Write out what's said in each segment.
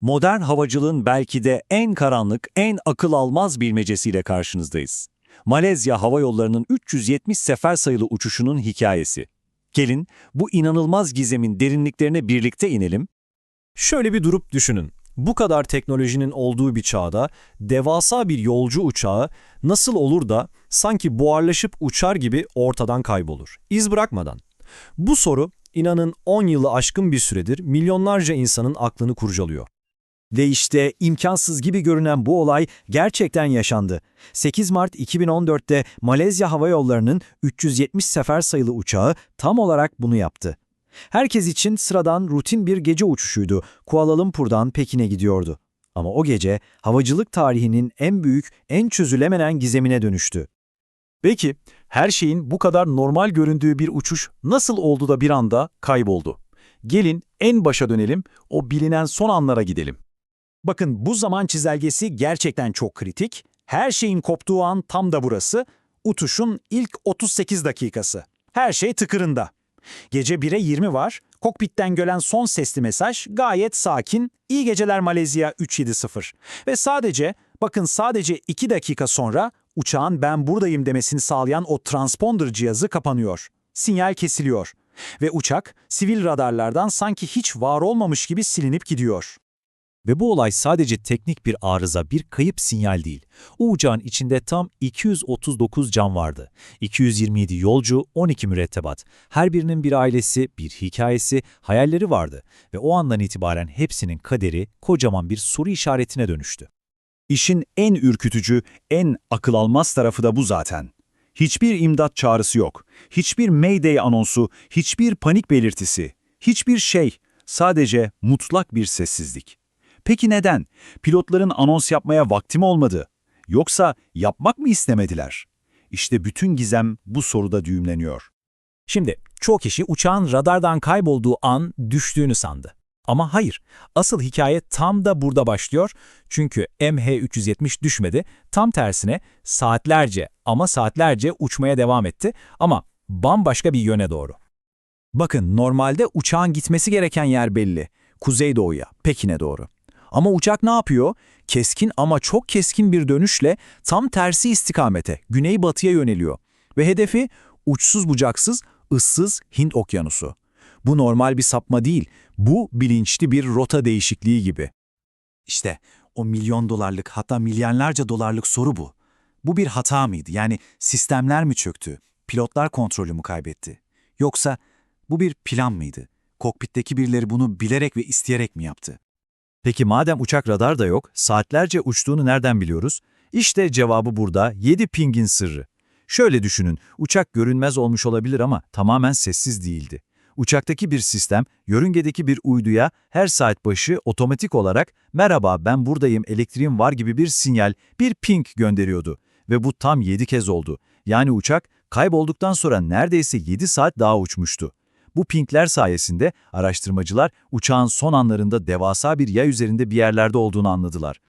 Modern havacılığın belki de en karanlık, en akıl almaz bilmecesiyle karşınızdayız. Malezya Hava Yolları'nın 370 sefer sayılı uçuşunun hikayesi. Gelin bu inanılmaz gizemin derinliklerine birlikte inelim. Şöyle bir durup düşünün. Bu kadar teknolojinin olduğu bir çağda devasa bir yolcu uçağı nasıl olur da sanki buharlaşıp uçar gibi ortadan kaybolur, iz bırakmadan? Bu soru inanın 10 yılı aşkın bir süredir milyonlarca insanın aklını kurcalıyor. Ve işte imkansız gibi görünen bu olay gerçekten yaşandı. 8 Mart 2014'te Malezya Hava Yolları'nın 370 sefer sayılı uçağı tam olarak bunu yaptı. Herkes için sıradan rutin bir gece uçuşuydu. Kuala Lumpur'dan Pekin'e gidiyordu. Ama o gece havacılık tarihinin en büyük, en çözülemeyen gizemine dönüştü. Peki, her şeyin bu kadar normal göründüğü bir uçuş nasıl oldu da bir anda kayboldu? Gelin en başa dönelim, o bilinen son anlara gidelim. Bakın bu zaman çizelgesi gerçekten çok kritik. Her şeyin koptuğu an tam da burası. Uçuşun ilk 38 dakikası. Her şey tıkırında. Gece 1'e 20 var. Kokpitten gelen son sesli mesaj gayet sakin. İyi geceler Malezya 370. Ve sadece, bakın sadece 2 dakika sonra uçağın ben buradayım demesini sağlayan o transponder cihazı kapanıyor. Sinyal kesiliyor. Ve uçak sivil radarlardan sanki hiç var olmamış gibi silinip gidiyor. Ve bu olay sadece teknik bir arıza, bir kayıp sinyal değil. O uçağın içinde tam 239 can vardı. 227 yolcu, 12 mürettebat. Her birinin bir ailesi, bir hikayesi, hayalleri vardı. Ve o andan itibaren hepsinin kaderi kocaman bir soru işaretine dönüştü. İşin en ürkütücü, en akıl almaz tarafı da bu zaten. Hiçbir imdat çağrısı yok. Hiçbir Mayday anonsu, hiçbir panik belirtisi, hiçbir şey. Sadece mutlak bir sessizlik. Peki neden? Pilotların anons yapmaya vakti mi olmadı? Yoksa yapmak mı istemediler? İşte bütün gizem bu soruda düğümleniyor. Şimdi çoğu kişi uçağın radardan kaybolduğu an düştüğünü sandı. Ama hayır, asıl hikaye tam da burada başlıyor. Çünkü MH370 düşmedi, tam tersine saatlerce ama saatlerce uçmaya devam etti ama bambaşka bir yöne doğru. Bakın normalde uçağın gitmesi gereken yer belli. Kuzeydoğuya, Pekin'e doğru. Ama uçak ne yapıyor? Keskin ama çok keskin bir dönüşle tam tersi istikamete, güneybatıya yöneliyor. Ve hedefi uçsuz bucaksız, ıssız Hint okyanusu. Bu normal bir sapma değil, bu bilinçli bir rota değişikliği gibi. İşte o milyon dolarlık hatta milyarlarca dolarlık soru bu. Bu bir hata mıydı? Yani sistemler mi çöktü? Pilotlar kontrolü mü kaybetti? Yoksa bu bir plan mıydı? Kokpitteki birileri bunu bilerek ve isteyerek mi yaptı? Peki madem uçak radar da yok, saatlerce uçtuğunu nereden biliyoruz? İşte cevabı burada, 7 pingin sırrı. Şöyle düşünün, uçak görünmez olmuş olabilir ama tamamen sessiz değildi. Uçaktaki bir sistem, yörüngedeki bir uyduya her saat başı otomatik olarak ''Merhaba ben buradayım, elektriğim var'' gibi bir sinyal, bir ping gönderiyordu. Ve bu tam 7 kez oldu. Yani uçak kaybolduktan sonra neredeyse 7 saat daha uçmuştu. Bu pingler sayesinde araştırmacılar uçağın son anlarında devasa bir yay üzerinde bir yerlerde olduğunu anladılar.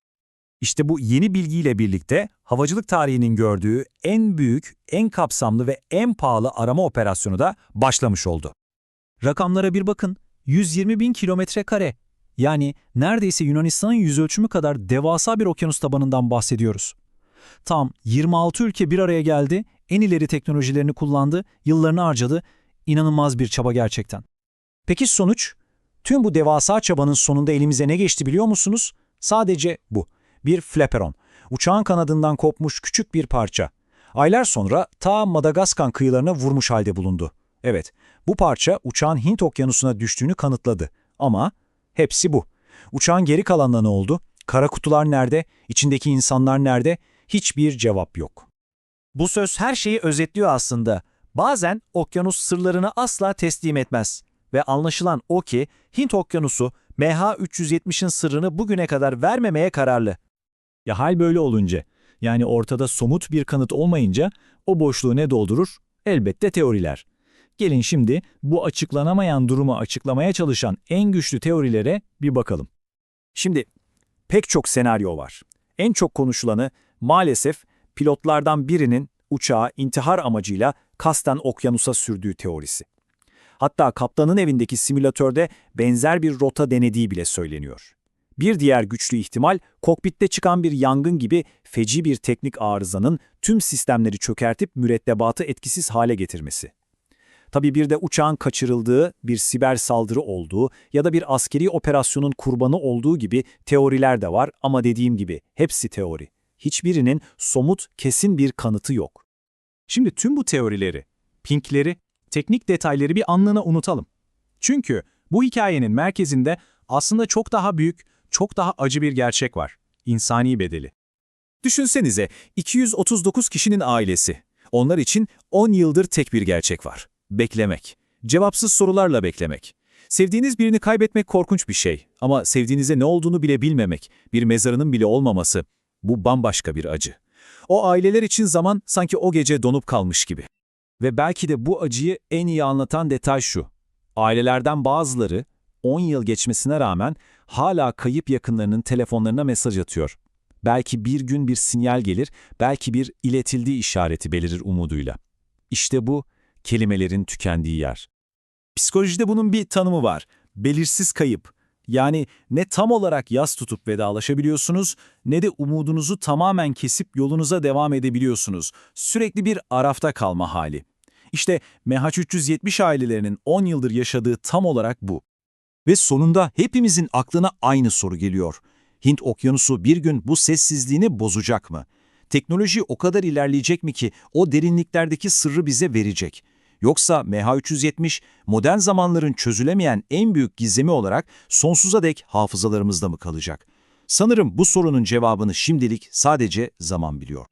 İşte bu yeni bilgiyle birlikte havacılık tarihinin gördüğü en büyük, en kapsamlı ve en pahalı arama operasyonu da başlamış oldu. Rakamlara bir bakın. 120 bin kilometre kare. Yani neredeyse Yunanistan'ın yüzölçümü kadar devasa bir okyanus tabanından bahsediyoruz. Tam 26 ülke bir araya geldi, en ileri teknolojilerini kullandı, yıllarını harcadı. İnanılmaz bir çaba gerçekten. Peki sonuç? Tüm bu devasa çabanın sonunda elimize ne geçti biliyor musunuz? Sadece bu. Bir flaperon. Uçağın kanadından kopmuş küçük bir parça. Aylar sonra ta Madagaskar kıyılarına vurmuş halde bulundu. Evet, bu parça uçağın Hint okyanusuna düştüğünü kanıtladı. Ama hepsi bu. Uçağın geri kalanına ne oldu? Kara kutular nerede? İçindeki insanlar nerede? Hiçbir cevap yok. Bu söz her şeyi özetliyor aslında. Bazen okyanus sırlarını asla teslim etmez. Ve anlaşılan o ki Hint okyanusu MH370'in sırrını bugüne kadar vermemeye kararlı. Ya hal böyle olunca, yani ortada somut bir kanıt olmayınca o boşluğu ne doldurur? Elbette teoriler. Gelin şimdi bu açıklanamayan durumu açıklamaya çalışan en güçlü teorilere bir bakalım. Şimdi pek çok senaryo var. En çok konuşulanı maalesef pilotlardan birinin uçağı intihar amacıyla kasten okyanusa sürdüğü teorisi. Hatta kaptanın evindeki simülatörde benzer bir rota denediği bile söyleniyor. Bir diğer güçlü ihtimal, kokpitte çıkan bir yangın gibi feci bir teknik arızanın tüm sistemleri çökertip mürettebatı etkisiz hale getirmesi. Tabii bir de uçağın kaçırıldığı, bir siber saldırı olduğu ya da bir askeri operasyonun kurbanı olduğu gibi teoriler de var ama dediğim gibi hepsi teori. Hiçbirinin somut, kesin bir kanıtı yok. Şimdi tüm bu teorileri, pinkleri, teknik detayları bir anlığına unutalım. Çünkü bu hikayenin merkezinde aslında çok daha büyük, çok daha acı bir gerçek var. İnsani bedeli. Düşünsenize 239 kişinin ailesi. Onlar için 10 yıldır tek bir gerçek var. Beklemek. Cevapsız sorularla beklemek. Sevdiğiniz birini kaybetmek korkunç bir şey ama sevdiğinize ne olduğunu bile bilmemek, bir mezarının bile olmaması, bu bambaşka bir acı. O aileler için zaman sanki o gece donup kalmış gibi. Ve belki de bu acıyı en iyi anlatan detay şu. Ailelerden bazıları 10 yıl geçmesine rağmen hala kayıp yakınlarının telefonlarına mesaj atıyor. Belki bir gün bir sinyal gelir, belki bir iletildiği işareti belirir umuduyla. İşte bu kelimelerin tükendiği yer. Psikolojide bunun bir tanımı var. Belirsiz kayıp. Yani ne tam olarak yas tutup vedalaşabiliyorsunuz ne de umudunuzu tamamen kesip yolunuza devam edebiliyorsunuz. Sürekli bir arafta kalma hali. İşte MH370 ailelerinin 10 yıldır yaşadığı tam olarak bu. Ve sonunda hepimizin aklına aynı soru geliyor. Hint okyanusu bir gün bu sessizliğini bozacak mı? Teknoloji o kadar ilerleyecek mi ki o derinliklerdeki sırrı bize verecek? Yoksa MH370 modern zamanların çözülemeyen en büyük gizemi olarak sonsuza dek hafızalarımızda mı kalacak? Sanırım bu sorunun cevabını şimdilik sadece zaman biliyor.